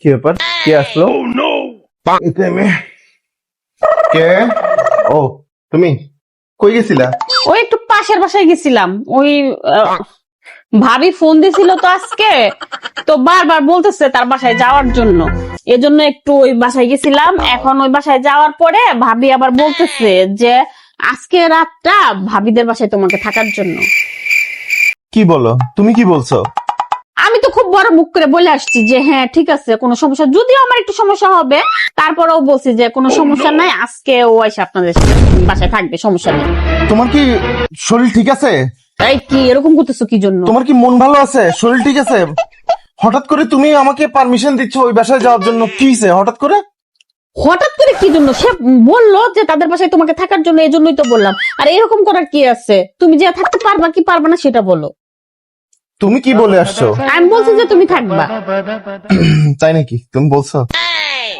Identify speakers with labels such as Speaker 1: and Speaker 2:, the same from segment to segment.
Speaker 1: কি ব্যাপার? কে আসলো? টাইমে কে? ও তুমি কই গেছিলা?
Speaker 2: ওই একটু পাশের বাসায় গেছিলাম। ওই ভাবি ফোন দিছিল তো আজকে তো বারবার বলতেছে তার বাসায় যাওয়ার জন্য। এজন্য একটু ওই বাসায় গেছিলাম। এখন ওই বাসায় যাওয়ার পরে ভাবি আবার বলতেছে যে আজকে রাতটা ভাবিদের বাসায় তোমাকে থাকার জন্য।
Speaker 1: কি বলো? তুমি কি বলছো?
Speaker 2: আমি তো খুব বড় মুখ করে বলে আসছি যে হ্যাঁ ঠিক আছে কোনো সমস্যা যদিও আমার একটু সমস্যা হবে তারপরেও বলছি যে কোনো সমস্যা নাই আজকে ও এসে আপনাদের বাসায় থাকবে সমস্যা নেই।
Speaker 1: তোমার কি শরীর ঠিক আছে?
Speaker 2: এই কি এরকম করতেছো কি জন্য?
Speaker 1: তোমার কি মন ভালো আছে? শরীর ঠিক আছে? হঠাৎ করে তুমি আমাকে পারমিশন দিচ্ছ ওই বাসায় যাওয়ার জন্য কি হয়েছে? হঠাৎ করে?
Speaker 2: হঠাৎ করে কি জন্য? সে বলল যে তাদের বাসায় তোমাকে থাকার জন্য এই জন্যই তো বললাম। আর এরকম করার কি আছে? তুমি যে থাকতে পারবা কি পারবা না সেটা বলো।
Speaker 1: তুমি কি বলে আসছো?
Speaker 2: আমি বলছি যে তুমি থাকবা।
Speaker 1: তাই নাকি? তুমি বলছো?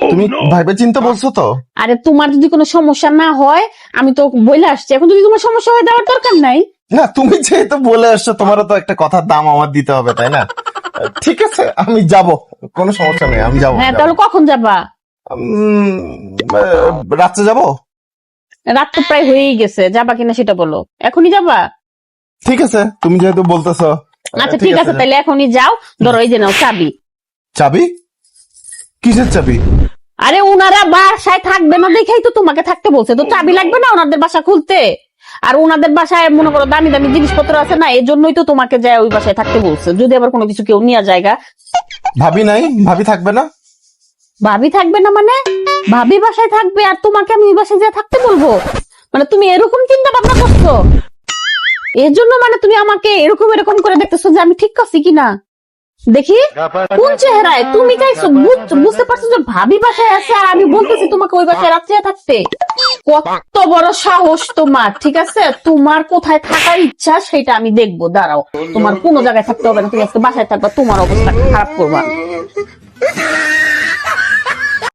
Speaker 1: তুমি ভাইবে চিন্তা বলছো তো?
Speaker 2: আরে তোমার যদি কোনো সমস্যা না হয় আমি তো বলে আসছি। এখন যদি তোমার সমস্যা হয় দেওয়ার দরকার নাই।
Speaker 1: না তুমি যেহেতু বলে আসছো তোমারও তো একটা কথার দাম আমার দিতে হবে তাই না? ঠিক আছে আমি যাব। কোনো সমস্যা নেই আমি যাব
Speaker 2: হ্যাঁ তাহলে কখন যাবা?
Speaker 1: উম, রাত্রে যাব?
Speaker 2: রাত তো প্রায় হয়েই গেছে যাবা কিনা সেটা বলো। এখনই যাবা?
Speaker 1: ঠিক আছে তুমি যেহেতু বলতেছো।
Speaker 2: আচ্ছা ঠিক আছে তাহলে এখনই যাও ধরো এই যে নাও চাবি।
Speaker 1: চাবি? কিসের চাবি?
Speaker 2: আরে ওনারা বাসায় থাকবে না দেখেই তো তোমাকে থাকতে বলছে। তো চাবি লাগবে না ওনাদের বাসা খুলতে? আর ওনাদের বাসায় মনে করো দামি দামি জিনিসপত্র আছে না এই জন্যই তো তোমাকে যায় ওই বাসায় থাকতে বলছে। যদি আবার কোনো কিছু কেউ নিয়ে জায়গা।
Speaker 1: ভাবি নাই? ভাবি থাকবে না?
Speaker 2: ভাবি থাকবে না মানে? ভাবি বাসায় থাকবে আর তোমাকে আমি ওই বাসায় যা থাকতে বলব? মানে তুমি এরকম চিন্তা ভাবনা করছ? এর জন্য মানে তুমি আমাকে এরকম এরকম করে দেখতেছো যে আমি ঠিক করছি কিনা? দেখি। কোন চেহারায়? তুমি চাইছো বুঝতে পারছ যে ভাবি বাসায় আছে আর আমি বলতেছি তোমাকে ওই বাসায় রাত্রে থাকতে। কত বড় সাহস তোমার, ঠিক আছে? তোমার কোথায় থাকার ইচ্ছা সেটা আমি দেখব। দাঁড়াও, তোমার কোনো জায়গায় থাকতে হবে না তুমি আজকে বাসায় থাকবা, তোমার অবস্থা খারাপ করবা।